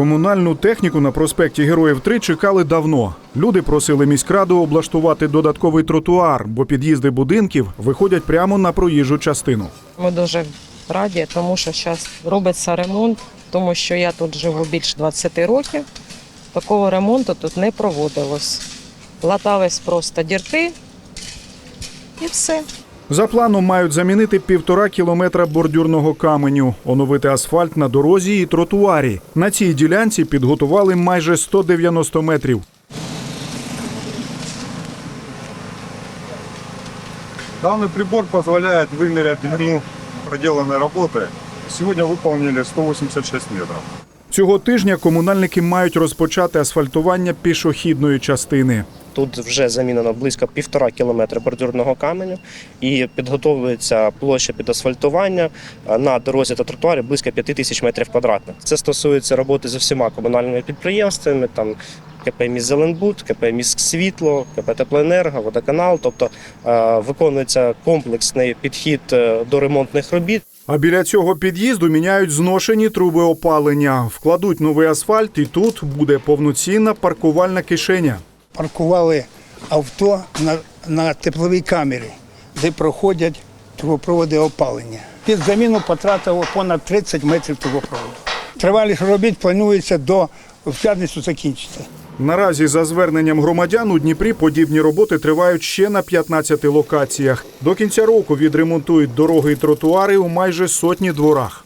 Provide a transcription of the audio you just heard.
Комунальну техніку на проспекті Героїв 3 чекали давно. Люди просили міськраду облаштувати додатковий тротуар, бо під'їзди будинків виходять прямо на проїжджу частину. Ми дуже раді, тому що зараз робиться ремонт, тому що я тут живу більше 20 років. Такого ремонту тут не проводилось. Латались просто дірки і все. За планом мають замінити півтора кілометра бордюрного каменю, оновити асфальт на дорозі і тротуарі. На цій ділянці підготували майже 190 метрів. Данный прибор позволяет вымерять длину проделанной работы. Сегодня выполнили 186 метров. Цього тижня комунальники мають розпочати асфальтування пішохідної частини. Тут вже замінено близько півтора кілометра бордюрного каменю і підготовується площа під асфальтування е, на дорозі та тротуарі близько 5 тисяч метрів квадратних. Це стосується роботи з усіма комунальними підприємствами, там КП «Міст Зеленбуд», КП «Міст Світло», КП «Теплоенерго», «Водоканал». Тобто е, виконується комплексний підхід е, до ремонтних робіт. А біля цього під'їзду міняють зношені труби опалення, вкладуть новий асфальт, і тут буде повноцінна паркувальна кишеня. Паркували авто на, на тепловій камері, де проходять трубопроводи опалення. Під заміну потратило понад 30 метрів трубопроводу. Тривалість робіт планується до в п'ятницю закінчити. Наразі, за зверненням громадян, у Дніпрі подібні роботи тривають ще на 15 локаціях. До кінця року відремонтують дороги і тротуари у майже сотні дворах.